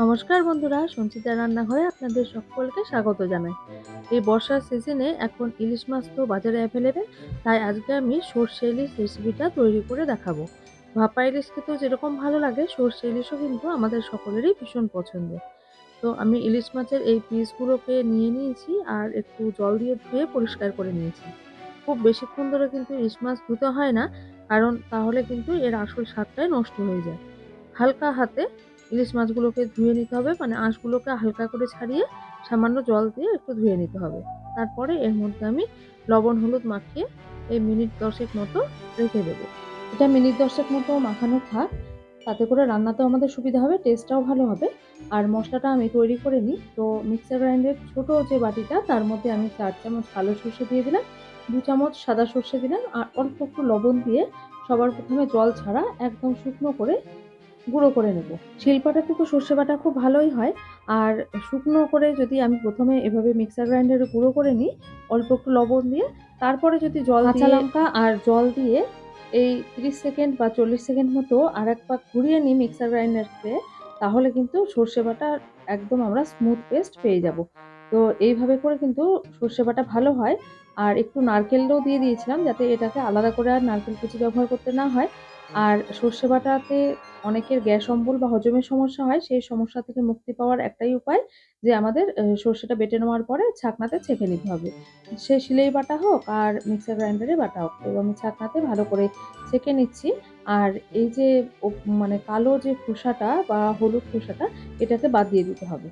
নমস্কার বন্ধুরা, সঞ্চিতা রান্নাঘরে আপনাদের সকলকে স্বাগত জানাই। এই বর্ষার সিজনে এখন ইলিশ মাছ তো বাজারে অ্যাভেলেবেল তাই আজকে আমি সর্ষে ইলিশ রেসিপিটা তৈরি করে দেখাবো। ভাপা ইলিশ খেতেও যেরকম ভালো লাগে, সর্ষে ইলিশও কিন্তু আমাদের সকলেরই ভীষণ পছন্দের তো আমি ইলিশ মাছের এই পিসগুলোকে নিয়ে নিয়েছি আর একটু জল দিয়ে ধুয়ে পরিষ্কার করে নিয়েছি। খুব বেশিক্ষণ ধরে কিন্তু ইলিশ মাছ ধুতে হয় না, কারণ তাহলে কিন্তু এর আসল স্বাদটাই নষ্ট হয়ে যায়। হালকা হাতে ইলিশ মাছগুলোকে ধুয়ে নিতে হবে মানে আঁশগুলোকে হালকা করে ছাড়িয়ে সামান্য জল দিয়ে একটু ধুয়ে নিতে হবে। তারপরে এর মধ্যে আমি লবণ, হলুদ মাখিয়ে এই মিনিট দশেক মতো রেখে দেবো। এটা মিনিট দশেক মতো মাখানো থাক, তাতে করে রান্নাতেও আমাদের সুবিধা হবে টেস্টটাও ভালো হবে। আর মশলাটা আমি তৈরি করে নিই, তো মিক্সার গ্রাইন্ডারের ছোটো যে বাটিটা, তার মধ্যে আমি চার চামচ কালো সর্ষে দিয়ে দিলাম, দু চামচ সাদা সর্ষে দিলাম, আর অল্প একটু লবণ দিয়ে সবার প্রথমে জল ছাড়া একদম শুকনো করে গুঁড়ো করে নেব। শিলপাটাতে তো সর্ষে বাটা খুব ভালোই হয়। আর শুকনো করে যদি আমি প্রথমে এভাবে মিক্সার গ্রাইন্ডারে গুঁড়ো করে নিই অল্প একটু লবণ দিয়ে তারপরে যদি জল কাঁচা লঙ্কা আর জল দিয়ে এই তিরিশ সেকেন্ড বা চল্লিশ সেকেন্ড মতো আর এক পাক ঘুরিয়ে নিই মিক্সার গ্রাইন্ডারকে তাহলে কিন্তু সর্ষে বাটা একদম আমরা স্মুথ পেস্ট পেয়ে যাব। তো এইভাবে করে কিন্তু সর্ষে বাটা ভালো হয়। আর একটু নারকেলও দিয়ে দিয়েছিলাম যাতে এটাকে আলাদা করে আর নারকেল কুচি ব্যবহার করতে না হয়। আর সর্ষে বাটাতে অনেকের গ্যাস অম্বল বা হজমের সমস্যা হয়, সেই সমস্যা থেকে মুক্তি পাওয়ার একটাই উপায় যে আমাদের সর্ষেটা বেটে নেওয়ার পরে ছাকনাতে ছেঁকে নিতে হবে। সে শিলেই বাটা হোক আর মিক্সার গ্রাইন্ডারে বাটা হোক এবং আমি ছাকনাতে ভালো করে ছেঁকে নিচ্ছি। আর এই যে মানে কালো যে খোসাটা বা হলুদ খোসাটা এটাকে বাদ দিয়ে দিতে হবে।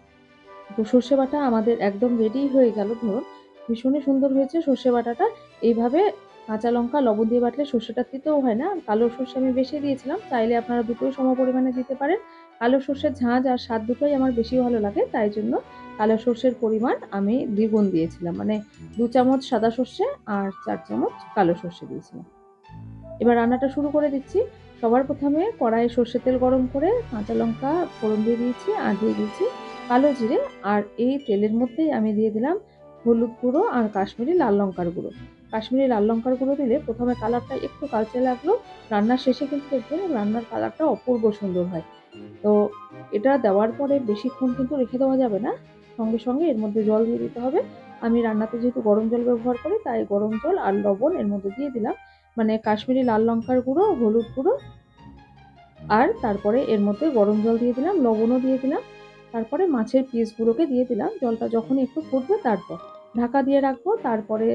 তো সর্ষে বাটা আমাদের একদম রেডি হয়ে গেল ধরুন, ভীষণই সুন্দর হয়েছে সর্ষে বাটাটা এইভাবে কাঁচা লঙ্কা, লবণ দিয়ে বাটলে সর্ষেটা তিতেও হয় না। কালো সর্ষে আমি বেশি দিয়েছিলাম, চাইলে আপনারা দুটোই সম পরিমাণে দিতে পারেন। কালো সর্ষের ঝাঁঝ আর স্বাদ দুটোই আমার বেশি ভালো লাগে, তাই জন্য কালো সর্ষের পরিমাণ আমি দ্বিগুণ দিয়েছিলাম। মানে দু চামচ সাদা সর্ষে আর চার চামচ কালো সর্ষে দিয়েছিলাম। এবার রান্নাটা শুরু করে দিচ্ছি। সবার প্রথমে কড়াইয়ে সর্ষে তেল গরম করে কাঁচা লঙ্কা ফোড়ন দিয়ে দিয়েছি, আর দিয়ে দিয়েছি কালো জিরে। আর এই তেলের মধ্যেই আমি দিয়ে দিলাম হলুদ গুঁড়ো আর কাশ্মীরি লাল লঙ্কার গুঁড়ো। কাশ্মীরি লাল লঙ্কার গুঁড়ো দিলে প্রথমে কালারটা একটু কালচে লাগল, রান্নার শেষে কিন্তু দেখবেন রান্নার কালারটা অপূর্ব সুন্দর হয়। তো এটা দেওয়ার পরে বেশিক্ষণ কিন্তু রেখে দেওয়া যাবে না, সঙ্গে সঙ্গে এর মধ্যে জল দিয়ে দিতে হবে। আমি রান্নাতে যেহেতু গরম জল ব্যবহার করি, তাই গরম জল আর লবণ এর মধ্যে দিয়ে দিলাম। মানে কাশ্মীরি লাল লঙ্কার গুঁড়ো, হলুদ গুঁড়ো আর তারপরে এর মধ্যে গরম জল দিয়ে দিলাম, লবণও দিয়ে দিলাম। তারপরে মাছের পিসগুলোকে দিয়ে দিলাম, জলটা যখন একটু ফুটবে তারপর ঢাকা দিয়ে রাখব। তারপরে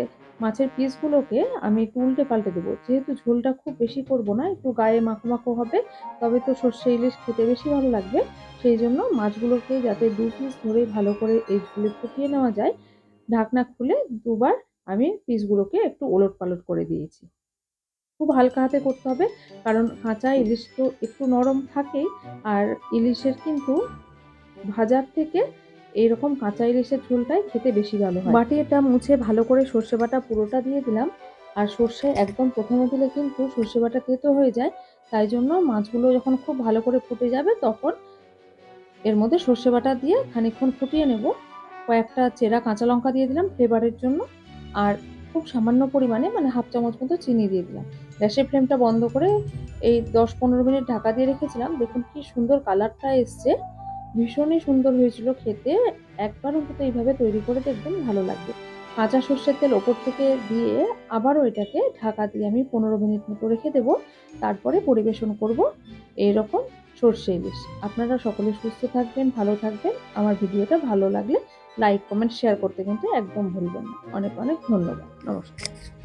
মাছের পিসগুলোকে আমি একটু উল্টে পাল্টে দেবো। যেহেতু ঝোলটা খুব বেশি করব না, একটু গায়ে মাখো মাখো হবে, তবে তো সর্ষে ইলিশ খেতে বেশি ভালো লাগবে। সেই জন্য মাছগুলোকে যাতে দু পিস ধরে ভালো করে এই ঝোলে ফুটিয়ে নেওয়া যায়, ঢাকনা খুলে দুবার আমি পিসগুলোকে একটু ওলট পালট করে দিয়েছি। খুব হালকা হাতে করতে হবে, কারণ কাঁচা ইলিশ তো একটু নরম থাকেই, আর ইলিশের কিন্তু ভাজার থেকে এইরকম কাঁচা ইলিশের ঝোলটাই খেতে বেশি ভালো হয়। বাটি এটা মুছে ভালো করে সর্ষে বাটা পুরোটা দিয়ে দিলাম। আর সর্ষে একদম প্রথমে দিলে কিন্তু সর্ষে বাটা তেতো হয়ে যায়। তাই জন্য মাছগুলো যখন খুব ভালো করে ফুটে যাবে তখন এর মধ্যে সর্ষে বাটা দিয়ে খানিকক্ষণ ফুটিয়ে নেব। কয়েকটা চেরা কাঁচা লঙ্কা দিয়ে দিলাম ফ্লেভারের জন্য। আর খুব সামান্য পরিমাণে মানে হাফ চামচ মতো চিনি দিয়ে দিলাম। গ্যাসের ফ্লেমটা বন্ধ করে এই দশ পনেরো মিনিট ঢাকা দিয়ে রেখেছিলাম। দেখুন কি সুন্দর কালারটা এসছে। ভীষণই সুন্দর হয়েছিল খেতে। একবার অন্তত এইভাবে তৈরি করে দেখবেন ভালো লাগবে। কাঁচা সর্ষের তেল ওপর থেকে দিয়ে আবারও এটাকে ঢাকা দিয়ে আমি পনেরো মিনিট মতো রেখে দেবো। তারপরে পরিবেশন করব এইরকম সর্ষে ইলিশ। আপনারা সকলে সুস্থ থাকবেন, ভালো থাকবেন। আমার ভিডিওটা ভালো লাগলে লাইক, কমেন্ট, শেয়ার করতে কিন্তু একদম ভুলবেন না। অনেক অনেক ধন্যবাদ। নমস্কার।